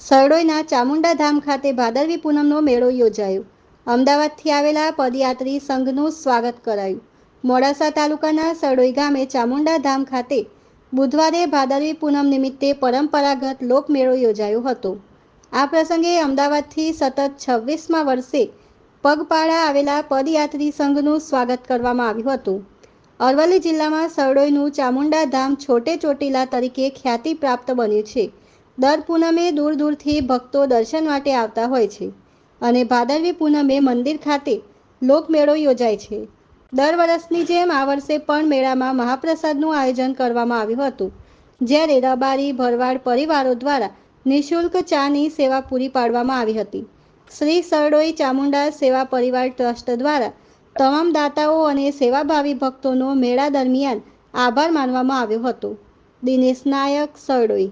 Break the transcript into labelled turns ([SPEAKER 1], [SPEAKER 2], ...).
[SPEAKER 1] સરડોઈના ચામુંડા ધામ ખાતે ભાદરવી પૂનમનો મેળો યોજાયો. અમદાવાદથી આવેલા પદયાત્રી સંઘનું સ્વાગત કરાયું. મોડાસા તાલુકાના સરડોઈ ગામે ચામુંડા ધામ ખાતે બુધવારે ભાદરવી પૂનમ નિમિત્તે પરંપરાગત લોકમેળો યોજાયો હતો. આ પ્રસંગે અમદાવાદથી સતત છવ્વીસમા વર્ષે પગપાળા આવેલા પદયાત્રી સંઘનું સ્વાગત કરવામાં આવ્યું હતું. અરવલ્લી જિલ્લામાં સરડોઈનું ચામુંડા ધામ છોટે ચોટીલા તરીકે ખ્યાતિ પ્રાપ્ત બન્યું છે. દર પૂનમે દૂર દૂરથી ભક્તો દર્શન માટે આવતા હોય છે અને ભાદરવી પૂનમે મંદિર ખાતે લોકમેળો યોજાય છે. દર વર્ષની જેમ આ વર્ષે પણ મેળામાં મહાપ્રસાદનું આયોજન કરવામાં આવ્યું હતું, જ્યારે રબારી, ભરવાડ પરિવારો દ્વારા નિઃશુલ્ક ચાની સેવા પૂરી પાડવામાં આવી હતી. શ્રી સરડોઈ ચામુંડા સેવા પરિવાર ટ્રસ્ટ દ્વારા તમામ દાતાઓ અને સેવાભાવી ભક્તોનો મેળા દરમિયાન આભાર માનવામાં આવ્યો હતો. દિનેશ નાયક, સરડોઈ